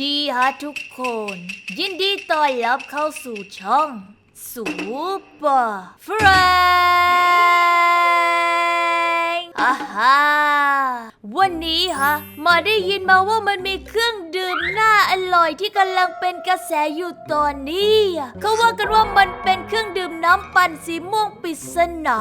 ดีฮะทุกคน ยินดีต้อนรับเข้าสู่ช่องสูปอร์เฟรนอ่าฮะวันนี้ฮะ มาได้ยินมาว่ามันมีเครื่องดื่มน่าอร่อยที่กำลังเป็นกระแสอยู่ตอนนี้เขาว่ากันว่ามันเป็นเครื่องดื่มน้ำปั่นสีม่วงปริศนา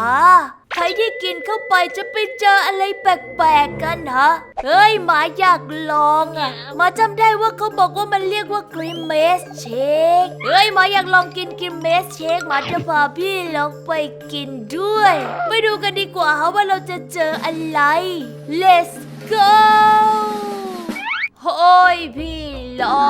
ใครที่กินเข้าไปจะไปเจออะไรแปลกๆกันฮะ เฮ้ยหมาอยากลองอะหมาจำได้ว่าเขาบอกว่ามันเรียกว่ากริมเมสเชค เฮ้ยหมาอยากลองกินกริมเมสเชคหมาจะพาพี่ลองไปกินด้วย ไปดูกันดีกว่าฮะว่าเราจะเจออะไร let's go โอ้ยพี่ลอ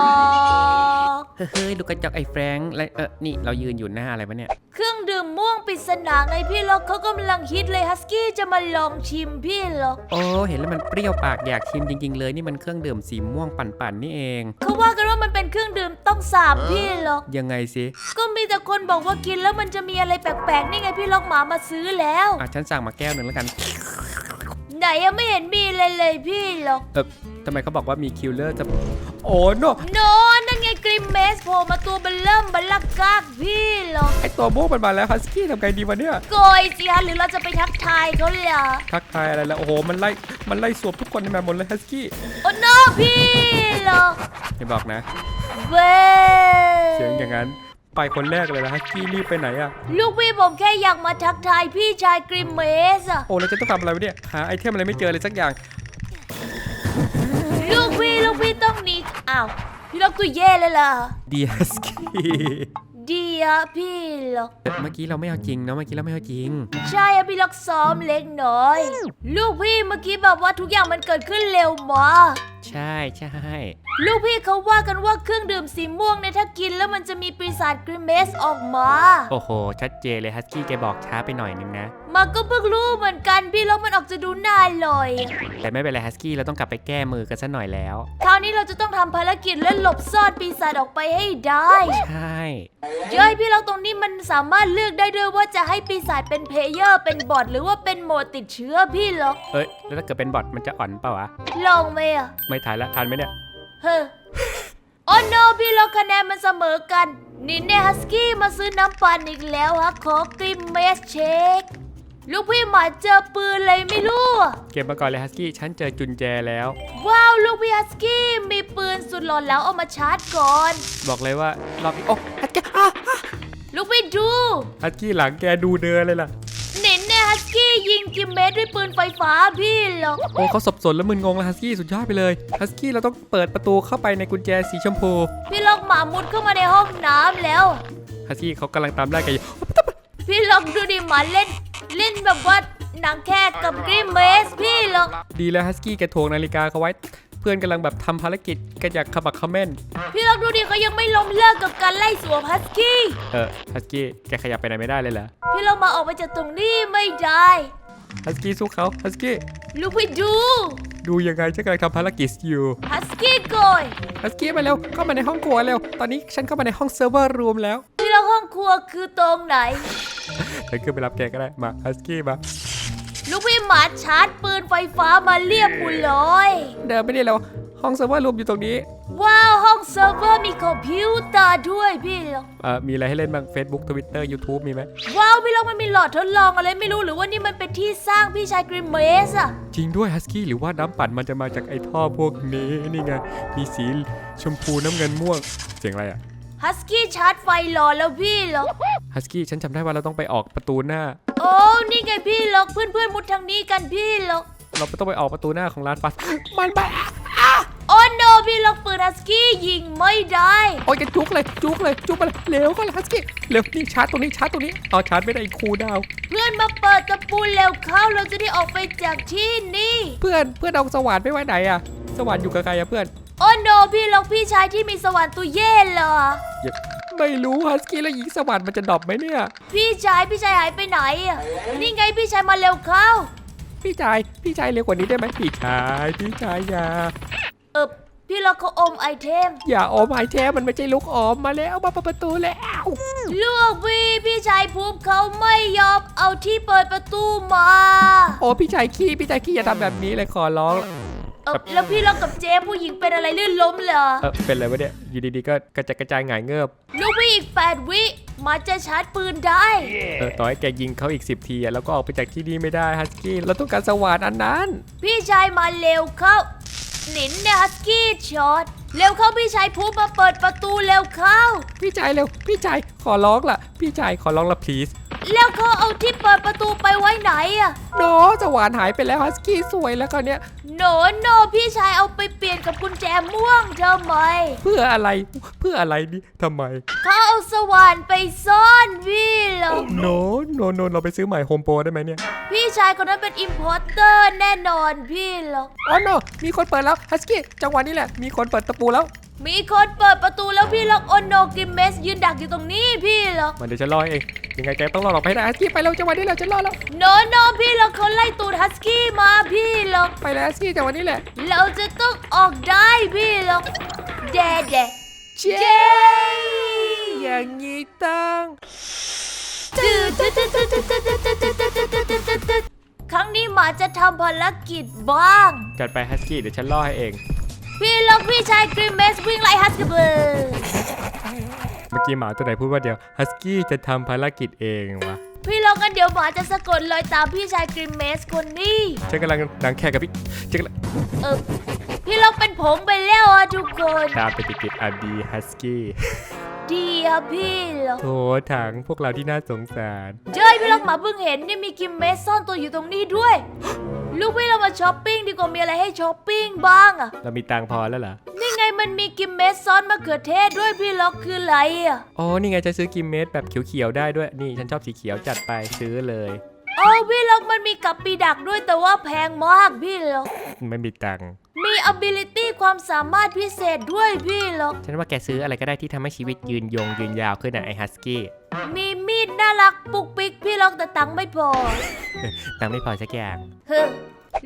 ง เฮ้ยลูกกระจอกไอ้แฟรงค์และเออนี่เรายืนอยู่หน้าอะไรวะเนี่ย เครื่องดื่มม่วงปริศนาไงพี่ล็อกเขากำลังฮิตเลยฮัสกี้จะมาลองชิมพี่ล็อกโอ้เห็นแล้วมันเปรี้ยวปากอยากชิมจริง ๆ เลยนี่มันเครื่องดื่มสีม่วงปั่นๆนี่เอง เขาว่ากันว่ามันเป็นเครื่องดื่มต้องสาบพี่ล็อก ยังไงสิก็มีแต่คนบอกว่ากินแล้วมันจะมีอะไรแปลกๆนี่ไงพี่ล็อกหมามาซื้อแล้ว อะฉันสั่งมาแก้วหนึ่งแล้วกันไหนยังไม่เห็นมีเลยเลยพี่ล็อกเออทำไมเขาบอกว่ามีคิลเลอร์จะโอ้โนโนนั่นไง กริมเมสโผล่มาตัวเบลเริ่มบัลลักกากพี่ล็อกไอตัวม่วงมันมาแล้วฮัสกี้ทำไงดีวะเนี่ย โกยสิฮะหรือเราจะไปทักทายเขาเลยอะทักทายอะไรแล้วโอ้โหมันไล่มันไล่สวบทุกคนในแมปหมดเลยฮัสกี้โอ้โนพี่ล็อกอย่าบอกนะ เว้เสียงอย่างนั้นไปคนแรกเลยนะฮัสกี้รีบไปไหนอะลูกพี่ผมแค่อยากมาทักทายพี่ชายกริมเมสอะโอ้เราจะต้องทำอะไรวะเนี่ยหาไอเทมอะไรไม่เจอเลยสักอย่าง ลูกพี่ลูกพี่ต้องหนีอ้าว พี่ล็อกตัวเย่เลยล่ะดีฮัสกี้ดีอะพี่ล็อก เมื่อกี้เราไม่เอาจริงเนาะเมื่อกี้เราไม่เอาจริง ใช่อะพี่ล็อกซ้อมเล็กน้อย ลูกพี่เมื่อกี้แบบว่าทุกอย่างมันเกิดขึ้นเร็วมาก ใช่ใช่ลูกพี่เขาว่ากันว่าเครื่องดื่มสีม่วงเนี่ยถ้ากินแล้วมันจะมีปีศาจกริมเมสออกมา โอ้โห ชัดเจนเลยฮัสกี้แกบอกช้าไปหน่อยนึงนะมาก็เพิ่งรู้เหมือนกันพี่ล็อกมันออกจะดูน่าอร่อย แต่ไม่เป็นไรฮัสกี้เราต้องกลับไปแก้มือกันซะหน่อยแล้ว คราวนี้เราจะต้องทำภารกิจและหลบซ่อนปีศาจออกไปให้ได้ ใช่เย้ยพี่ล็อกตรงนี้มันสามารถเลือกได้ด้วยว่าจะให้ปีศาจเป็นเพลเยอร์เป็นบอทหรือว่าเป็นโหมดติดเชื้อพี่ล็อกเอ้ยแล้วถ้าเกิดเป็นบอทมันจะอ่อนเปล่าวะลองไหมอะไม่ทันละทันไหมเนี่ย เฮ้อโอ้โนพี่ล็อกคะแนนมันเสมอกัน นินเน่ฮัสกี้มาซื้อน้ำปั่นอีกแล้วฮะขอกริมเมสเชค ลูกพี่หมาเจอปืนเลยไม่รู้อะเก็บมาก่อนเลยฮัสกี้ฉันเจอจุนแจแล้ว ว้าวลูกพี่ฮัสกี้มีปืนสุดหลอนแล้วเอามาชาร์จก่อน บอกเลยว่ารอบนี้โอ้ฮัสกี้อะอะลูกพี่ดู ฮัสกี้หลังแกดูเดินเลยล่ะนินเน่ฮัสกี้ยิงกิมเมสด้วยปืนไฟฟ้าพี่ล็อกโอ้เขาสับสนแล้วมึนงงแล้วฮัสกี้สุดยอดไปเลยฮัสกี้เราต้องเปิดประตูเข้าไปในกุญแจสีชมพู พี่ล็อกหมามุดเข้ามาในห้องน้ำแล้วฮัสกี้เขากำลังตามไล่แกอยู่พี่ล็อกดูดิหมาเล่น เล่นแบบว่าหนังแค่กับกริมเมสพี่ล็อกดีแล้วฮัสกี้แกถ่วงนาฬิกาเขาไว้เพื่อนกำลังแบบทำภารกิจกันอยากขมักเขม้นพี่ล็อกดูดิเขายังไม่ล้มเลิกกับการไล่สวมฮัสกี้เออฮัสกี้แกขยับไปไหนไม่ได้เลยเหรอพี่ล็อกมาออกไปจากตรงนี้ไม่ได้ฮัสกี้สู้เขาฮัสกี้ลูกพี่ดู ดูยังไงฉันกำลังทำภารกิจอยู่ฮัสกี้โกยฮัสกี้มาเร็วเข้ามาในห้องครัวเร็วตอนนี้ฉันเข้ามาในห้องเซิร์ฟเวอร์รูมแล้ว พี่ล็อกห้องครัวคือตรงไหนฉันขึ้นไปรับแกก็ได้มาฮัสกี้มา ลูกพี่หมาชาร์จปืนไฟฟ้ามาเรียบบุเลยเดินไม่ได้แล้วห้องเซิร์ฟเวอร์รูมอยู่ตรงนี้ ว้าวห้องเซิร์ฟเวอร์มีคอมพิวเตอร์ด้วยพี่ล็อกเอ่อมีอะไรให้เล่นบ้าง Facebook Twitter YouTube มีไหมว้าวพี่ล็อกมันมีหลอดทดลองอะไรไม่รู้หรือว่านี่มันเป็นที่สร้างพี่ชายกริมเมสอะจริงด้วยฮัสกี้หรือว่าน้ำปั่นมันจะมาจากไอ้ท่อพวกนี้นี่ไงมีสีชมพูน้ำเงินม่วงเสียงอะไรอะฮัสกี้ชาร์จไฟรอแล้วพี่ล็อกฮัสกี้ฉันจำได้ว่าเราต้องไปออกประตูหน้า โอ้นี่ไงพี่ล็อกเพื่อนๆมุดทางนี้กันพี่ล็อกเราต้องไปออกประตูหน้าของร้านฟัสมันไปโอ้โนพี่ล็อกปืนฮัสกี้ยิงไม่ได้โอ้ยจะจุกเลยจุกเลยจุกมาเลยเร็วก็เลยฮัสกี้เร็วนี่ชาร์จตรงนี้ชาร์จตรงนี้เอาชาร์จไม่ได้อีกคูลดาวน์เพื่อนมาเปิดตะปูเร็วเข้าเราจะได้ออกไปจากที่นี่เพื่อนเพื่อนเอาสว่านไปไว้ไหนอะสว่านอยู่กับใครอะเพื่อนโอ้โนพี่ล็อกพี่ชายที่มีสวรรค์ตัวเย่เหรออย่า ไม่รู้ฮัสกี้แล้วหญิงสว่านมันจะดรอปไหมเนี่ย พี่ชายพี่ชายหายไปไหนอะนี่ไงพี่ชายมาเร็วเข้า พี่ชายพี่ชายเร็วกว่านี้ได้ไหมพี่ชายพี่ชายอย่าเออพี่ล็อกเขาอมไอเทม อย่าออมหายแท้มันไม่ใช่ลูกออมมาแล้วมาเปิดประตูแล้วลูกพี่พี่ชายภูมิเขาไม่ยอมเอาที่เปิดประตูมา โอ้พี่ชายขี้พี่ชายขี้อย่าทำแบบนี้เลยขอร้อง เออแล้วพี่ล็อกกับเจ๊ผู้หญิงเป็นอะไรลื่นล้มเหรอ เออเป็นอะไรวะเนี่ยอยู่ดีๆก็กระจายกระจายหงายเงือบลูกพี่อีกแปดวิมาจะชาร์จปืนได้ เออต่อให้แกยิงเขาอีก 10 ทีอะแล้วก็ออกไปจากที่นี่ไม่ได้ฮัสกี้เราต้องการสว่านอันนั้นพี่ชายมาเร็วเข้าหนินเนี่ยฮัสกี้ช็อตเร็วเข้าพี่ชายพูดมาเปิดประตูเร็วเข้า พี่ชายเร็วพี่ชายขอร้องล่ะ พี่ชายขอร้องละ please แล้วเขาเอาที่เปิดประตูไปไว้ไหนอะโนสว่านหายไปแล้วฮัสกี้สวยแล้วคราวเนี้ยโนโนพี่ชายเอาไปเปลี่ยนกับกุญแจม่วงทำไมเพื่ออะไรเพื่ออะไรนี่ทำไมเขาเอาสว่านไปซ่อนพี่เหรอโนโนโนเราไปซื้อใหม่โฮมโปรได้ไหมเนี่ยพี่ชายคนนั้นเป็นอิมพอร์เตอร์แน่นอนพี่เหรออ๋อโนมีคนเปิดแล้วฮัสกี้จังหวะนี้แหละมีคนเปิดตะปูแล้ว มีคนเปิดประตูแล้วพี่ล็อกโอนโนกิมเมสยืนดักอยู่ตรงนี้พี่ล็อกมันเดี๋ยวฉันรอเองยังไงแกต้องรอออกไปให้ได้ฮัสกี้ไปแล้วจังหวะนี้แหละฉันรอแล้วโนโนพี่ล็อกเขาไล่ตูดฮัสกี้มาพี่ล็อกไปแล้วฮัสกี้จังหวะนี้แหละ เราจะต้องออกได้พี่ล็อกเดเดเจ๊อย่างนี้ต้องครั้งนี้หมาจะทำภารกิจบ้าง จัดไปฮัสกี้เดี๋ยวฉันรอให้เอง พี่ล็อกพี่ชายกริมเมสวิ่งไล่ฮัสกี้เบอร์เมื่อกี้หมาตัวไหนพูดว่าเดี๋ยวฮัสกี้จะทำภารกิจเองวะพี่ล็อกกันเดี๋ยวหมาจะสะกดรอยตามพี่ชายกริมเมสคนนี้ฉันกำลังดังแค่กับพี่ฉันกำลังเออพี่ล็อกเป็นผงไปแล้วอะทุกคนตามไปติดๆอะดีฮัสกี้ดีอะพี่ล็อกโถถังพวกเราที่น่าสงสารเจ้ยพี่ล็อกหมาเพิ่งเห็นนี่มีกิมเมสซ่อนตัวอยู่ตรงนี้ด้วย ลูกพี่เรามาช้อปปิ้งดีกว่ามีอะไรให้ช้อปปิ้งบ้างอะเรามีตังค์พอแล้วเหรอ นี่ไงมันมีกิมเมสซ้อนมะเขือเทศด้วยพี่ล็อกคืออะไรอะ อ๋อ นี่ไงจะซื้อกิมเมสแบบเขียวๆได้ด้วย นี่ฉันชอบสีเขียวจัดไปซื้อเลย โอ้พี่ล็อกมันมีกับปีดักด้วยแต่ว่าแพงมากพี่ล็อกไม่มีตังค์มี ability ความสามารถพิเศษด้วยพี่ล็อกฉันว่าแกซื้ออะไรก็ได้ที่ทำให้ชีวิตยืนยงยืนยาวขึ้นนะไอฮัสกี้มีมีดน่ารักปุกปิกพี่ล็อกแต่ตังค์ไม่พอตังค์ไม่พอสักอย่างเฮ้อ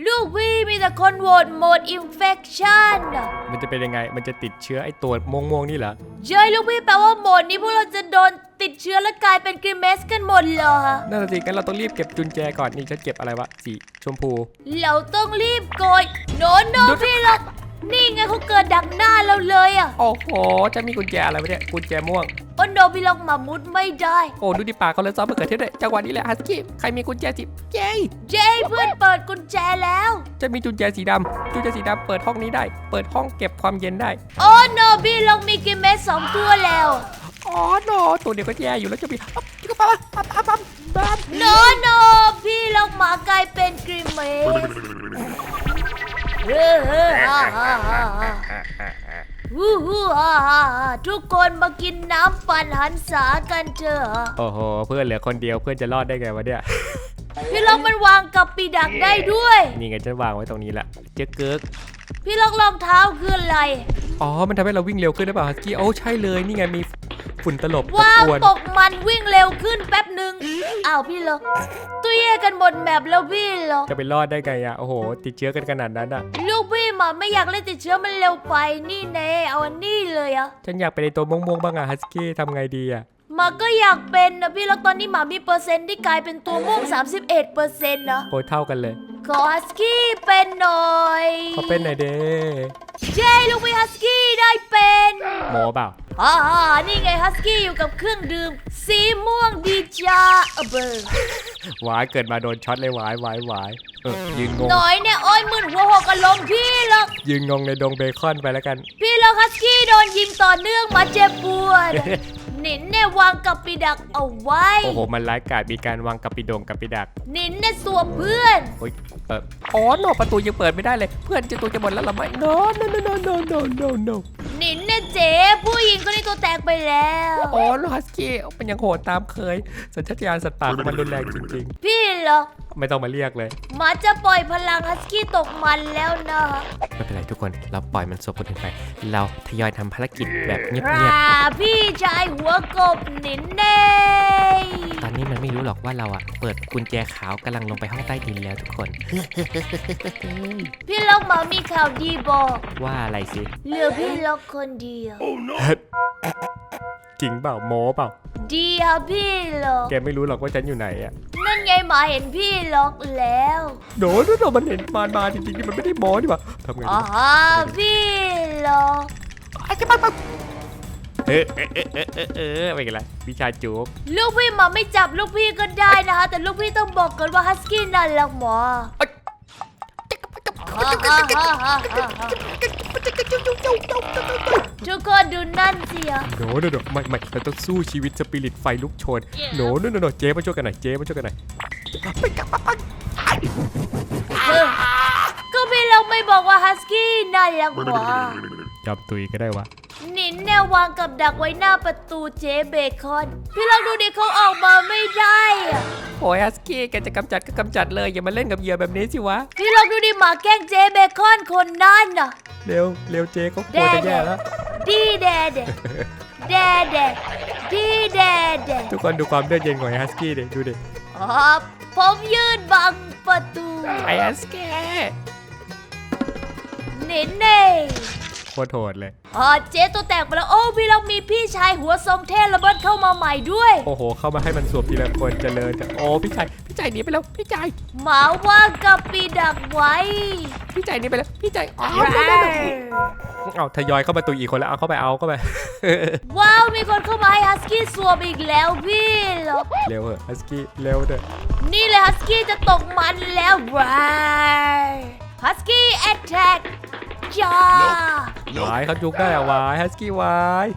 ลูกพี่มีแต่คนโหวตโหมด infection อะมันจะเป็นยังไง มันจะติดเชื้อไอตัวม่วงๆนี่เหรอเจ้ยลูกพี่แปลว่าโหมดนี้พวกเราจะโดน ติดเชื้อและกลายเป็นกริมเมสกันหมดเหรอ นั่นนะสิงั้นเราต้องรีบเก็บจุนแจก่อนนี่ฉันเก็บอะไรวะสีชมพู เราต้องรีบโกยโนโนพี่ล็อกนี่ไงเขาเกิดดักหน้าเราเลยอะโอ้โหจะมีกุญแจอะไรวะเนี่ยกุญแจม่วง โอนโนพี่ล็อกมามุดไม่ได้ โอ้ดูดิปากเขาเลยซ้อมมะเขือเทศด้วยจังหวะนี้แหละฮัสกี้ใครมีกุญแจสีเย้เจ้เพื่อนเปิดกุญแจแล้ว จะมีจุนแจสีดำจุนแจสีดำเปิดห้องนี้ได้ เปิดห้องเก็บความเย็นได้ โอ้โนพี่ล็อกมีกิมเมสสองตัวแล้ว อ๋อโนตัวเดียวก็แย่อยู่แล้วจะมีอ๊บจิ๊กปั๊บปั๊บปั๊บปั๊บปั๊บโนโนพี่ล็อกหมากลายเป็นกริมเมสเฮ้อเฮ้อฮ่าฮ่าฮ่าฮ่าฮู้ฮู้ฮ่าฮ่าทุกคนมากินน้ำปั่นหันษากันเถอะโอ้โห เพื่อนเหลือคนเดียวเพื่อนจะรอดได้ไงวะเนี่ยพี่ล็อกมันวางกับปีดักได้ด้วย นี่ไงฉันวางไว้ตรงนี้ละเจ๊เกิกพี่ล็อกรองเท้าคืออะไร อ๋อ มันทำให้เราวิ่งเร็วขึ้นหรือเปล่าฮัสกี้โอ้ใช่เลย นี่ไงมี ฝุ่นตลบตะว้าวกวนตกมันวิ่งเร็วขึ้นแป๊บหนึ่งอ้าวพี่ล็อกตุ้ยกันหมดแมปแล้วพี่ล็อกจะไปรอดได้ไงอะโอ้โห ติดเชื้อกันขนาดนั้นอะลูกพี่หมาไม่อยากเล่นติดเชื้อมันเร็วไปนี่เน่เอาอันนี้เลยอะฉันอยากเป็นในตัวม่วงๆบ้างอะฮัสกี้ทำไงดีอะหมาก็อยากเป็นนะพี่แล้วตอนนี้หมามีเปอร์เซ็นต์ที่กลายเป็นตัวม่วง31เปอร์เซ็นต์นะโคตรเท่ากันเลยขอฮัสกี้เป็นหน่อยเขาเป็นไหนอยเด้เจ้ลูกพี่ฮัสกี้ได้เป็นหมอเปล่า อ่านี่ไงฮัสกี้อยู่กับเครื่องดื่ม สีม่วงดีจ้าเบอร์วายเกิดมาโดนช็อตเลยวายวายวายยืนงงหน่อยเนี่ยโอ้ยมึนหัวหกกัะลมพี่หรอกยืนงงในดงเบคอนไปแล้วกัน พี่หรอกฮัสกี้โดนยิงต่อเนื่องมาเจ็บปวดนินเนี่ยวางกับปิดักเอาไว้ โอ้โหมันร้ายกาจมีการวางกับปิดงกับปิดักนินเนี่ยสวมเพื่อนโอ้ยเอออ๋อหนประตูยังเปิดไม่ได้เลย เพื่อนจะตัวจะหมดแล้วหรือไหม no no no no no no no นินเนี่ยเจ๊ผู้หญิงคนนี้ตัวแตกไปแล้วอ๋อโนฮัสกี้มันยังโหดตามเคย สัญชาตญาณสัตว์ป่าของมันรุนแรงจริงพี่เหรอๆ ไม่ต้องมาเรียกเลย หมาจะปล่อยพลังฮัสกี้ตกมันแล้วนะ ไม่เป็นไรทุกคน เราปล่อยมันสบคนอื่นไป เราทยอยทำภารกิจแบบเงียบราพี่ชายหัวกบหนินเน่ๆตอนนี้มัน ไม่รู้หรอกว่าเราอะเปิดกุญแจขาวกำลังลงไปห้องใต้ดินแล้วทุกคน พี่ล็อกหมามีข่าวดีบอกว่าอะไรสิเหลือพี่ล็อกคนเดียว จริงเปล่าโมเปล่า ดีครับพี่ล็อกแกไม่รู้หรอกว่าฉันอยู่ไหนอะนั่นไงไงหมาเห็นพี่ล็อกแล้วโดนโดนมันเห็นมานมาจริงๆนี่มันไม่ได้หมอนี่หว่าทำไงอ๋อดีพี่ล็อกเออ เออเออเออเออเออไม่กันละวิชาจูบลูกพี่หมาไม่จับลูกพี่ก็ได้นะคะ แต่ลูกพี่ต้องบอกก่อนว่าฮัสกี้น่ารักหมอทุกคนดูนั่นสิอะโนโนโนไม่ไม่เราต้องสู้ชีวิตสปิริตไฟลุกโชนโนโนโนโนเจ๊มาช่วยกันหน่อยเจ๊มาช่วยกันหน่อยก็พี่เราไม่บอกว่าฮัสกี้น่ารักหมอจับตุยก็ได้วะ นินแนววางกับดักไว้หน้าประตูเจ๊เบคอน พี่ลองดูดิเขาออกมาไม่ได้อะโอ้ยฮัสกี้แกจะกำจัดก็กำจัดเลยอย่ามาเล่นกับเหยื่อแบบนี้สิวะ พี่ลองดูดิหมาแกล้งเจ๊เบคอนคนนั่นน่ะ เร็วเร็วเจ๊เขากลัวจะแย่แล้ว ดีแดดแดดแดดดีแดดแดดทุกคนดูความเลือดเย็นของไอ้ฮัสกี้ดิดูดิอ๋อผมยืนบังประตูไอ้ฮัสกี้หนินเน่โค ตรโหดเลยอ๋อเจ๊ตัวแตกไปแล้วโอ้พี่ลองมีพี่ชายหัวทรงเท่ระเบิดเข้ามาใหม่ด้วย โอ้โห เข้ามาให้มันสวมทีละคนเจริญแต่โอ้พี่ชายพี่ชายหนีไปแล้วพี่ชายหมาว่างกับปีดักไว้พี่ชายหนีไปแล้วพี่ชายอ๋อแร่เอาทยอยเข้ามาตุยอีกคนแล้วเอาเข้าไปเอาเข้าไปว้าวมีคนเข้ามาให้ฮัสกี้สวมอีกแล้วพี่เหรอเร็วเหอะฮัสกี้เร็วเถอะนี่เลยฮัสกี้จะตกมันแล้วว้ายฮัสกี้แอตแทก จ้าวายเขาจุกได้อะวายฮัสกี้วาย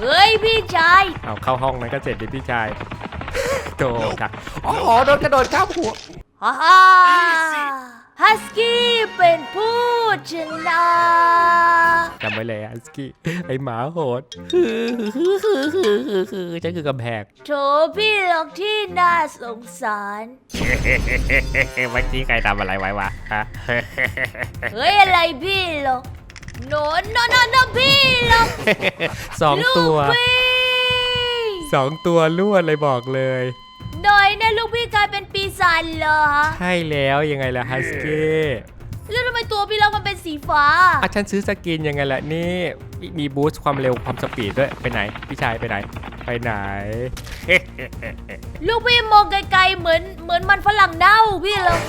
เฮ้ยพี่ชายเอาเข้าห้องนั้นก็เสร็จดิพี่ชายโตจ้ะอ๋อโดนกระโดดข้ามหัวฮ่าฮ่า ฮัสกี้เป็นผู้ชนะจำไว้เลยฮัสกี้ไอหมาโหดฉันคือกำแพงโถพี่หลอกที่น่าสงสาร เมื่อกี้ใครทำอะไรไว้วะฮะเฮ้ยอะไรพี่หลอกโนนโนนโนนพี่หลอกสองลูตัวกพี่สองตัวลวดเลยบอกเลย หน่อยนะลูกพี่กลายเป็นปีศาจเหรอฮะใช่แล้วยังไงล่ะฮัสกี้แล้วทำไมตัวพี่หลอกมันเป็นสีฟ้า อะฉันซื้อสกินยังไงล่ะนี่มีมีบูสต์ความเร็วความสปีดด้วยไปไหนพี่ชายไปไหน ไปไหน ลูกพี่มองไกลๆเหมือนเหมือนมันฝรั่งเน่าพี่หลอก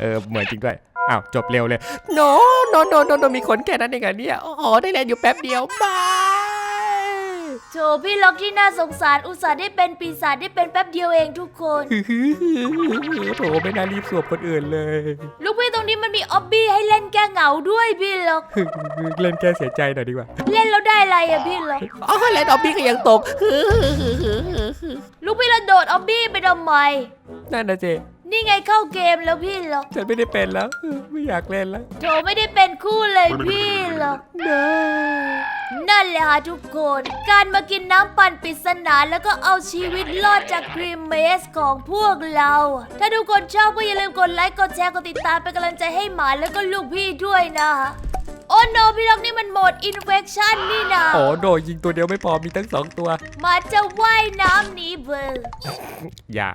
เออเหมือนจริงด้วยอ้าวจบเร็วเลยโนโนโนโนโนมีขนแค่นั้นเองเหรอเนี่ยอ๋อได้แลนอยู่แป๊บเดียวบาย โถพี่ล็อกที่น่าสงสารอุตส่าห์ได้เป็นปีศาจได้เป็นแป๊บเดียวเองทุกคน โถไม่น่ารีบสวบคนอื่นเลย ลูกพี่ตรงนี้มันมีออบบี้ให้เล่นแก้เหงาด้วยพี่ล็อก เล่นแก้เสียใจหน่อยดีกว่า เล่นแล้วได้อะไรอะพี่ล็อก อ๋อแลนออบบี้ก็ยังตก ลูกพี่ระโดดออบบี้ไปทำไมนั่นนะเจ นี่ไงเข้าเกมแล้วพี่ล็อกฉันไม่ได้เป็นแล้วไม่อยากเล่นแล้วโถไม่ได้เป็นคู่เลยพี่ล็อกนั่นแหละค่ะทุกคน การมากินน้ำปั่นปริศนาแล้วก็เอาชีวิตรอดจากครีมเมสของพวกเรา ถ้าทุกคนชอบก็อย่าลืมกดไลค์ กดแชร์ กดติดตามเป็นกำลังใจให้หมาแล้วก็ลูกพี่ด้วยนะคะ โอ้โนพี่ล็อกนี่มันโหมดอินเฟคชั่นนี่นะโอ้โดยยิงตัวเดียวไม่พอมีทั้งสองตัวหมาจะว่ายน้ำหนีเบอร์อย่า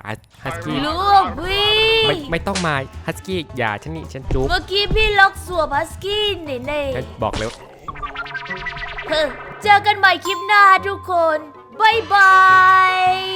ฮัสกี้ลูกพี่ไม่ไม่ต้องมาฮัสกี้อย่าฉันนี่ฉันจุ๊บเมื่อกี้พี่ล็อกสวมฮัสกี้นี่เน่ฉันบอกแล้วเฮ้อเจอกันใหม่คลิปหน้าทุกคน บ๊ายบาย